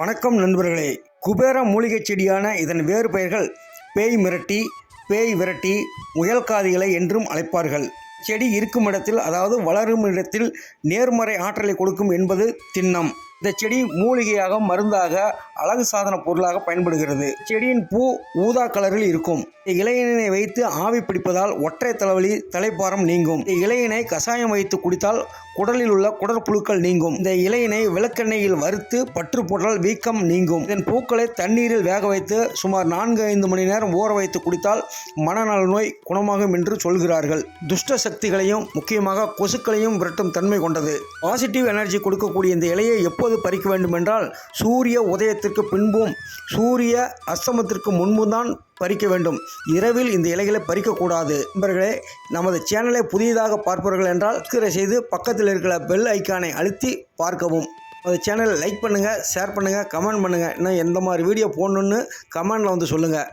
வணக்கம் நண்பர்களே. குபேர மூலிகைச் செடியான இதன் வேறு பெயர்கள் பேய் மிரட்டி பேய் விரட்டி முயல்காதிகளை என்றும் அழைப்பார்கள். செடி இருக்கும் இடத்தில் அதாவது வளரும் இடத்தில் நேர்மறை ஆற்றலை கொடுக்கும் என்பது திண்ணம். இந்த செடி மூலிகையாக மருந்தாக அழகு சாதன பொருளாக பயன்படுகிறது. செடியின் பூ ஊதா கலரில் இருக்கும். இலையினை வைத்து ஆவி பிடிப்பதால் ஒற்றை தலைவலி தலைப்பாரம் நீங்கும். இலையினை கசாயம் வைத்து குடித்தால் குடலில் உள்ள குடற்புழுக்கள் நீங்கும். இந்த இலையினை விளக்கெண்ணெயில் வறுத்து பற்று போட்டால் வீக்கம் நீங்கும். இதன் பூக்களை தண்ணீரில் வேக வைத்து சுமார் நான்கு ஐந்து மணி நேரம் ஊற வைத்து குடித்தால் மனநல நோய் குணமாகும் என்று சொல்கிறார்கள். துஷ்ட சக்திகளையும் முக்கியமாக கொசுக்களையும் விரட்டும் தன்மை கொண்டது. பாசிட்டிவ் எனர்ஜி கொடுக்கக்கூடிய இந்த இலையை எப்போது பறிக்க வேண்டும் என்றால் சூரிய உதயத்திற்கு பின்பும் சூரிய அஸ்தமத்திற்கு முன்பும் தான் பறிக்க வேண்டும். இரவில் இந்த இலைகளை பறிக்கக்கூடாது. நண்பர்களே நமது சேனலை புதியதாக பார்ப்பவர்கள் என்றால் சப்ஸ்கிரைப் செய்து பக்கத்தில் இருக்கிற பெல் ஐக்கானை அழுத்தி பார்க்கவும். நமது சேனலை லைக் பண்ணுங்கள் ஷேர் பண்ணுங்கள் கமெண்ட் பண்ணுங்கள் இன்னும் எந்த மாதிரி வீடியோ போடணுன்னு கமெண்டில் வந்து சொல்லுங்கள்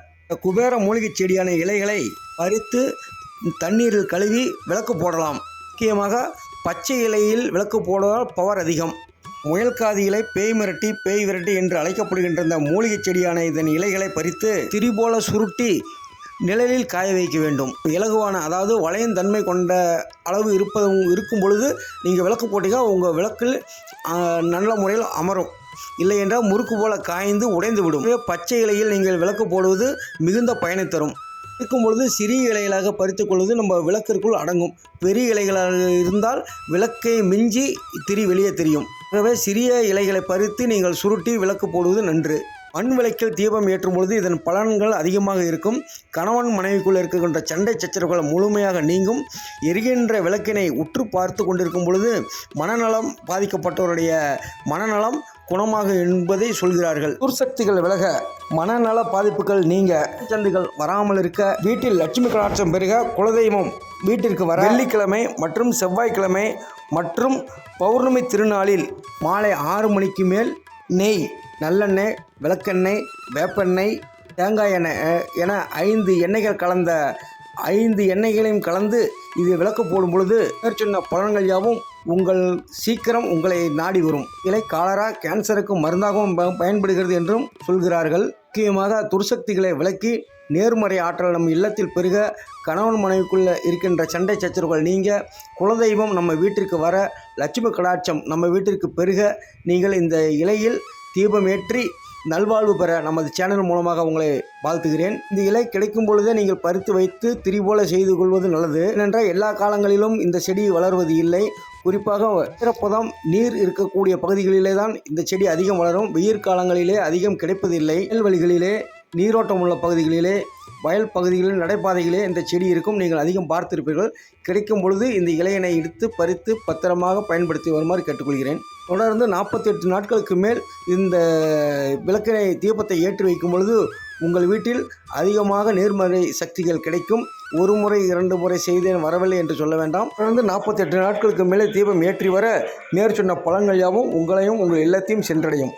குபேர மூலிகை செடியான இலைகளை பறித்து தண்ணீரில் கழுவி விளக்கு போடலாம். முக்கியமாக பச்சை இலையில் விளக்கு போடுவதால் பவர் அதிகம். முயல்காதிகளை பேய் மிரட்டி பேய் விரட்டி என்று அழைக்கப்படுகின்ற இந்த மூலிகை செடியான இதன் இலைகளை பறித்து திரிபோல சுருட்டி நிழலில் காய வைக்க வேண்டும். இலகுவான அதாவது வளையும் தன்மை கொண்ட அளவு இருப்பது இருக்கும் பொழுது நீங்கள் விளக்கு போட்டீங்க உங்கள் விளக்கில் நல்ல முறையில் அமரும். இல்லை என்றால் முறுக்கு போல காய்ந்து உடைந்து விடும். பச்சை இலையில் நீங்கள் விளக்கு போடுவது மிகுந்த பயனை தரும். இருக்கும் பொழுது சிறிய இலைகளாக பறித்துக் கொள்வது நம்ம விளக்கிற்குள் அடங்கும். பெரிய இலைகளாக இருந்தால் விளக்கை மிஞ்சி திரி வெளியே தெரியும். ஆகவே சிறிய இலைகளை பறித்து நீங்கள் சுருட்டி விளக்கு போடுவது நன்று. மண் விளக்கில் தீபம் ஏற்றும் பொழுது இதன் பலன்கள் அதிகமாக இருக்கும். கணவன் மனைவிக்குள் இருக்கின்ற சண்டை சச்சரவுகள் முழுமையாக நீங்கும். எரிகின்ற விளக்கினை உற்று பார்த்து கொண்டிருக்கும் பொழுது மனநலம் பாதிக்கப்பட்டவருடைய மனநலம் குணமாக என்பதை சொல்கிறார்கள். துர்சக்திகள் விலக மனநல பாதிப்புகள் நீங்க. சந்துகள் வராமல் இருக்க வீட்டில் லட்சுமி கடாட்சம் பெருக குலதெய்வம் வீட்டிற்கு வர வெள்ளிக்கிழமை மற்றும் செவ்வாய்க்கிழமை மற்றும் பௌர்ணமி திருநாளில் மாலை ஆறு மணிக்கு மேல் நெய் நல்லெண்ணெய் விளக்கெண்ணெய் வேப்பெண்ணெய் தேங்காய் எண்ணெய் என ஐந்து எண்ணெய்கள் கலந்த ஐந்து எண்ணெய்களையும் கலந்து இது விளக்கு போடும் பொழுது மேற்சொன்ன பலன்கள் யாவும் உங்கள் சீக்கிரம் உங்களை நாடி வரும். இலை காலரா கேன்சருக்கு மருந்தாகவும் பயன்படுகிறது என்றும் சொல்கிறார்கள். முக்கியமாக துர்சக்திகளை விளக்கி நேர்மறை ஆற்றல் நம் இல்லத்தில் பெருக கணவன் மனைவிக்குள்ள இருக்கின்ற சண்டை சச்சரவுகள் நீங்க குலதெய்வம் நம்ம வீட்டிற்கு வர லட்சுமி கடாட்சம் நம்ம வீட்டிற்கு பெருக நீங்கள் இந்த இலையில் தீபமேற்றி நல்வாழ்வு பெற நமது சேனல் மூலமாக உங்களை வாழ்த்துகிறேன். இந்த இலை கிடைக்கும் பொழுதே நீங்கள் பறித்து வைத்து திரி போல செய்து கொள்வது நல்லது. ஏனென்றால் எல்லா காலங்களிலும் இந்த செடி வளர்வது இல்லை. குறிப்பாக ஈரப்பதம் நீர் இருக்கக்கூடிய பகுதிகளிலே தான் இந்த செடி அதிகம் வளரும். வெயில் காலங்களிலே அதிகம் கிடைப்பதில்லை. வழிகளிலே நீரோட்டம் உள்ள பகுதிகளிலே வயல் பகுதிகளில் நடைபாதைகளே இந்த செடி இருக்கும். நீங்கள் அதிகம் பார்த்திருப்பீர்கள். கிடைக்கும் பொழுது இந்த இலையினை எடுத்து பறித்து பத்திரமாக பயன்படுத்தி வருமாறு கேட்டுக்கொள்கிறேன். தொடர்ந்து நாற்பத்தி எட்டு நாட்களுக்கு மேல் இந்த விளக்கினை தீபத்தை ஏற்றி வைக்கும் பொழுது உங்கள் வீட்டில் அதிகமாக நேர்மறை சக்திகள் கிடைக்கும். ஒரு முறை இரண்டு முறை செய்தேன் வரவில்லை என்று சொல்ல வேண்டாம். தொடர்ந்து நாற்பத்தி எட்டு நாட்களுக்கு மேலே தீபம் ஏற்றி வர மேற்சொன்ன பலன்கள் யாவும் உங்களையும் உங்கள் இல்லத்தையும் சென்றடையும்.